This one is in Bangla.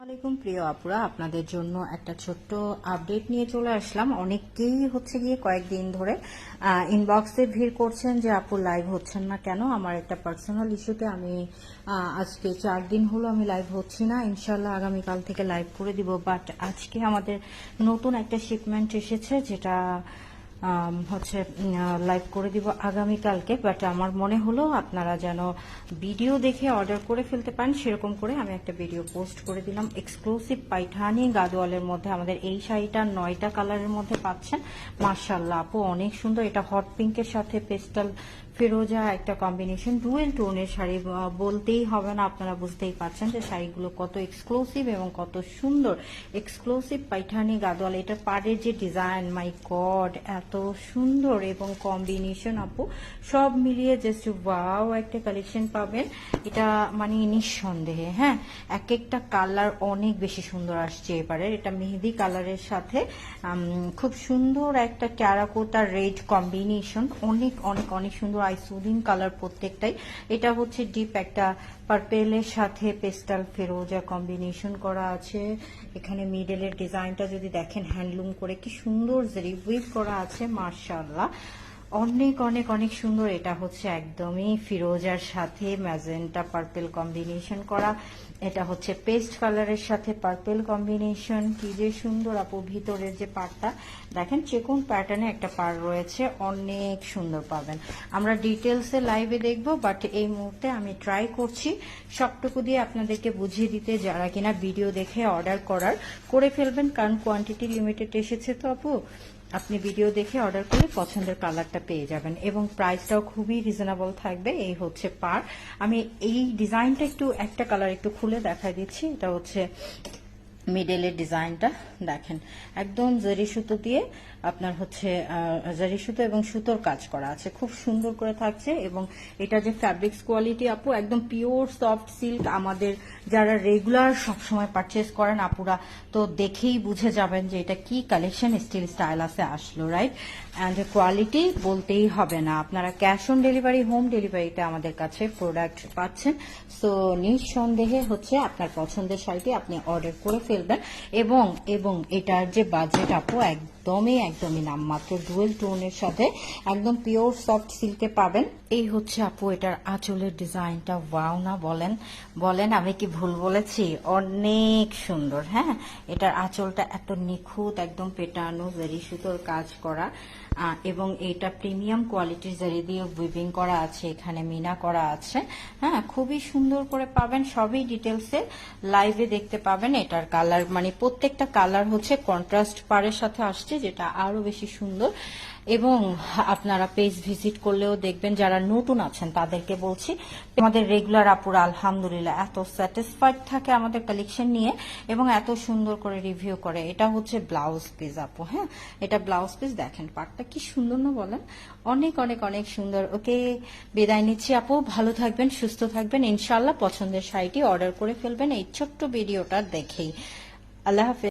আলাইকুম প্রিয় আপুরা, আপনাদের জন্য একটা ছোট্ট আপডেট নিয়ে চলে আসলাম। অনেকেই হচ্ছে গিয়ে কয়েকদিন ধরে ইনবক্সে ভিড় করছেন যে, আপু লাইভ হচ্ছেন না কেন? আমার একটা পার্সোনাল ইস্যুতে আমি আজকে চার দিন হলো আমি লাইভ হচ্ছি না। ইনশাল্লাহ আগামীকাল থেকে লাইভ করে দিব। বাট আজকে আমাদের নতুন একটা শিপমেন্ট এসেছে, যেটা হচ্ছে লাইভ করে দিব আগামীকালকে বাট আমার মনে হলো আপনারা যেন ভিডিও দেখে অর্ডার করে ফেলতে পারেন, সেরকম করে আমি একটা ভিডিও পোস্ট করে দিলাম। এক্সক্লুসিভ পাইঠানি গাদোয়ালের মধ্যে, আমাদের এই শাড়িটা নয়টা কালারের মধ্যে পাচ্ছেন। মার্শাল্লাহ আপু, অনেক সুন্দর। এটা হট পিঙ্কের সাথে পেস্টাল ফিরোজা একটা কম্বিনেশন ডুয়েল টোনের শাড়ি বলতেই হবে না, আপনারা বুঝতেই পারছেন যে শাড়িগুলো কত এক্সক্লুসিভ এবং কত সুন্দর। এক্সক্লুসিভ পাইঠানি গাদোয়াল, এটা পাড়ের যে ডিজাইন মাই গড এত সুন্দর এবং কম্বিনেশন আপু, সব মিলিয়ে জাস্ট ওয়াও একটা কালেকশন পাবেন। এটা মানে নিঃসন্দেহে হ্যাঁ? এক একটা কালার অনেক বেশি সুন্দর আসছে এবারে। এটা মেহেদি কালারের সাথে খুব সুন্দর একটা ট্যারাকোটা রেড কম্বিনেশন অনেক অনেক অনেক সুন্দর আইসুদিন কালার প্রত্যেকটাই। এটা হচ্ছে ডিপ একটা পার্পেলের সাথে পেস্টাল ফেরোজা কম্বিনেশন করা আছে। এখানে মিডলের ডিজাইনটা যদি দেখেন, হ্যান্ডলুম করে কি সুন্দর জেরি উইভ করা আছে মার্শাল্লাহ অনেক অনেক অনেক সুন্দর। এটা হচ্ছে একদমই ফিরোজার সাথে ম্যাজেন্টা পার্পেল কম্বিনেশন করা। এটা হচ্ছে পেস্ট কালারের সাথে পার্পেল কম্বিনেশন। কি যে সুন্দর আপু, ভিতরের যে পাড়টা। দেখেন, চেকুন প্যাটার্নে একটা পাড় রয়েছে। অনেক সুন্দর পাবেন। আমরা ডিটেলসে লাইভে দেখব বাট এই মুহূর্তে আমি ট্রাই করছি সবটুকু দিয়ে আপনাদেরকে বুঝিয়ে দিতে। যারা কিনা ভিডিও দেখে অর্ডার করার, করে ফেলবেন, কারণ কোয়ান্টিটি লিমিটেড এসেছে তো আপু। আপনি ভিডিও দেখে অর্ডার করলে পছন্দের কালারটা পেয়ে যাবেন এবং প্রাইসটাও খুবই রিজনেবল থাকবে। এই হচ্ছে পার আমি এই ডিজাইনটা একটু, একটা কালার একটু খুলে দেখা দিচ্ছি। এটা হচ্ছে মিডেলের ডিজাইনটা দেখেন। একদম জরি সুতো দিয়ে আপনার হচ্ছে জরি সুতো এবং সুতোর কাজ করা আছে। খুব সুন্দর করে থাকছে এবং এটা যে ফ্যাব্রিক্স কোয়ালিটি আপু, একদম পিওর সফট সিল্ক আমাদের যারা রেগুলার সবসময় পারচেস করেন, আপুরা তো দেখেই বুঝে যাবেন যে এটা কি কালেকশন স্টিল স্টাইল আছে আসলো রাইট অ্যান্ড কোয়ালিটি বলতেই হবে না। আপনারা ক্যাশ অন ডেলিভারি হোম ডেলিভারিতে আমাদের কাছে প্রোডাক্ট পাচ্ছেন। সো নিঃসন্দেহে হচ্ছে আপনার পছন্দের শাড়িটি আপনি অর্ডার করে ফেলবেন। এবং এবং এটার যে বাজেট আপু একদমই একদমই নামমাত্র ডুয়েল টোনের সাথে একদম পিওর সফট সিল্কে পাবেন। এই হচ্ছে আপু, এটার আঁচলের ডিজাইনটা। ওয়াও না, বলেন। বলেন, আমি কি ভুল বলেছি? অনেক সুন্দর হ্যাঁ? এটার আঁচলটা এত নিখুঁত, একদম পেটানো জেরি সুতোর কাজ করা। এবং এটা প্রিমিয়াম কোয়ালিটির জারি দিয়ে উইভিং করা আছে, এখানে মিনা করা আছে। হ্যাঁ খুবই সুন্দর করে পাবেন। সবই ডিটেলসে লাইভে দেখতে পাবেন। এটার কালার মানে প্রত্যেকটা কালার হচ্ছে কন্ট্রাস্ট পারের সাথে আসছে। যেটা আরও বেশি সুন্দর। এবং আপনারা পেজ ভিজিট করলেও দেখবেন যারা নতুন আছেন তাদেরকে বলছি, আমাদের রেগুলার আপুরা আলহামদুলিল্লাহ এত স্যাটিসফাইড থাকে আমাদের কালেকশন নিয়ে এবং এত সুন্দর করে রিভিউ করে। এটা হচ্ছে ব্লাউজ পিস আপু হ্যাঁ? এটা ব্লাউজ পিস দেখেন, পাটটা কি সুন্দর না বলেন? অনেক অনেক অনেক সুন্দর। ওকে, বিদায় নিচ্ছি আপু। ভালো থাকবেন, সুস্থ থাকবেন। ইনশাল্লাহ পছন্দের শাড়িটি অর্ডার করে ফেলবেন এই ছোট্ট ভিডিওটা দেখেই। আল্লাহ হাফেজ।